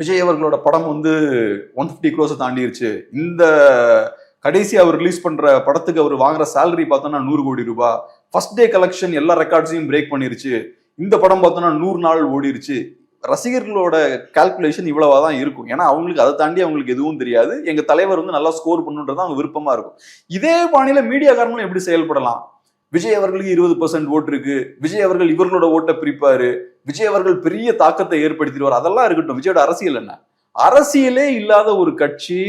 விஜய் அவர்களோட படம் வந்து ஒன் ஃபிஃப்டி க்ரோஸை தாண்டிருச்சு. இந்த கடைசி அவர் ரிலீஸ் பண்ற படத்துக்கு அவர் வாங்குற சேலரி பார்த்தோம்னா நூறு கோடி ரூபாய் ஃபர்ஸ்ட் டே கலெக்ஷன் எல்லா ரெக்கார்ட்ஸையும் பிரேக் பண்ணிருச்சு. இந்த படம் பார்த்தோம்னா நூறு நாள் ஓடிருச்சு. ரசிகர்களோட கால்குலேஷன் இவ்வளவா தான் இருக்கும். ஏன்னா அவங்களுக்கு அதை தாண்டி அவங்களுக்கு எதுவும் தெரியாது. எங்க தலைவர் வந்து நல்லா ஸ்கோர் பண்ணுன்றது அவங்க விருப்பமா இருக்கும். இதே பாணியில மீடியாக்காரங்களும் எப்படி செயல்படலாம்? விஜய் அவர்களுக்கு இருபது பர்சன்ட் ஓட்டு இருக்கு. விஜய் அவர்கள் இவர்களோட ஓட்டை பிரிப்பாரு. விஜய் அவர்கள் பெரிய தாக்கத்தை ஏற்படுத்திடுவார். அதெல்லாம் இருக்கட்டும். விஜயோட அரசியல் என்ன? அரசியலே இல்லாத ஒரு கட்சி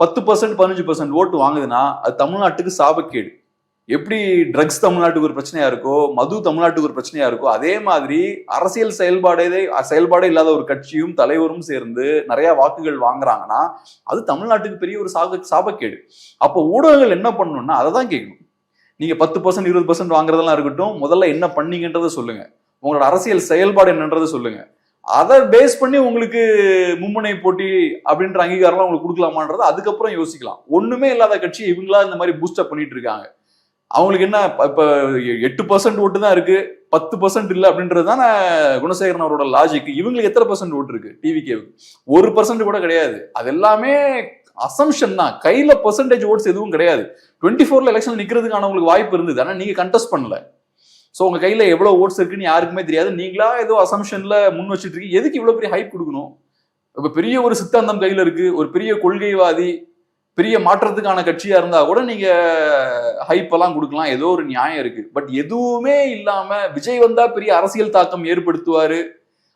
பத்து பர்சன்ட் பதினஞ்சு பர்சன்ட் ஓட்டு வாங்குதுன்னா அது தமிழ்நாட்டுக்கு சாபக்கேடு. எப்படி ட்ரக்ஸ் தமிழ்நாட்டுக்கு ஒரு பிரச்சனையா இருக்கோ மது தமிழ்நாட்டுக்கு ஒரு பிரச்சனையா இருக்கோ அதே மாதிரி அரசியல் செயல்பாடே செயல்பாடே இல்லாத ஒரு கட்சியும் தலைவரும் சேர்ந்து நிறைய வாக்குகள் வாங்குறாங்கன்னா அது தமிழ்நாட்டுக்கு பெரிய ஒரு சாக சாபக்கேடு. அப்போ ஊடகங்கள் என்ன பண்ணணும்னா அதை தான் கேட்கணும். நீங்க பத்து பர்சன்ட் இருபது பர்சன்ட் வாங்குறதெல்லாம் இருக்கட்டும் முதல்ல என்ன பண்ணீங்கன்றதை சொல்லுங்க. உங்களோட அரசியல் செயல்பாடு என்னன்றதை சொல்லுங்க. அதை பேஸ் பண்ணி உங்களுக்கு மும்முனை போட்டி அப்படின்ற அங்கீகாரம்லாம் உங்களுக்கு கொடுக்கலாமான்றது அதுக்கப்புறம் யோசிக்கலாம். ஒண்ணுமே இல்லாத கட்சி இவங்களா இந்த மாதிரி பூஸ்டப் பண்ணிட்டு இருக்காங்க. அவங்களுக்கு என்ன இப்ப- எட்டு பர்சன்ட் ஓட்டு தான் இருக்கு பத்து பர்சன்ட் இல்லை அப்படின்றது தானே குணசேகரன் அவரோட லாஜிக் இவங்களுக்கு எத்தனை பர்சன்ட் ஓட்டு இருக்கு டிவிகேவுக்கு ஒரு பர்சன்ட் கூட கிடையாது. அது எல்லாமே அசம்ஷன் தான். கையில பர்சன்டேஜ் ஓட்ஸ் எதுவும் கிடையாது. டுவெண்ட்டி ஃபோர்ல எலெக்ஷன் நிக்கிறதுக்கான உங்களுக்கு வாய்ப்பு இருந்தது. ஆனா நீங்க கண்டெஸ்ட் பண்ணல. ஸோ உங்கள் கையில் எவ்வளோ ஓட்ஸ் இருக்குன்னு யாருக்குமே தெரியாது. நீங்களா ஏதோ அசம்ஷனில் முன் வச்சுட்டு இருக்கீங்க எதுக்கு இவ்வளோ பெரிய ஹைப் கொடுக்கணும்? இப்போ பெரிய ஒரு சித்தாந்தம் கையில் இருக்குது ஒரு பெரிய கொள்கைவாதி பெரிய மாற்றத்துக்கான கட்சியாக இருந்தால் கூட நீங்கள் ஹைப்பெல்லாம் கொடுக்கலாம். ஏதோ ஒரு நியாயம் இருக்குது பட் எதுவுமே இல்லாமல் விஜய் வந்தால் பெரிய அரசியல் தாக்கம் ஏற்படுத்துவார்.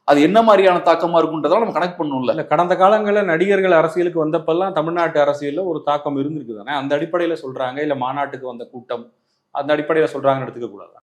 அது என்ன மாதிரியான தாக்கமா இருக்குன்றதெல்லாம் நம்ம கனெக்ட் பண்ணணும்ல. இல்லை கடந்த காலங்களில் நடிகர்கள் அரசியலுக்கு வந்தப்பெல்லாம் தமிழ்நாட்டு அரசியலில் ஒரு தாக்கம் இருந்திருக்கு தானே அந்த அடிப்படையில் சொல்கிறாங்க இல்லை மாநாட்டுக்கு வந்த கூட்டம் அந்த அடிப்படையில் சொல்கிறாங்கன்னு எடுத்துக்க கூடாது?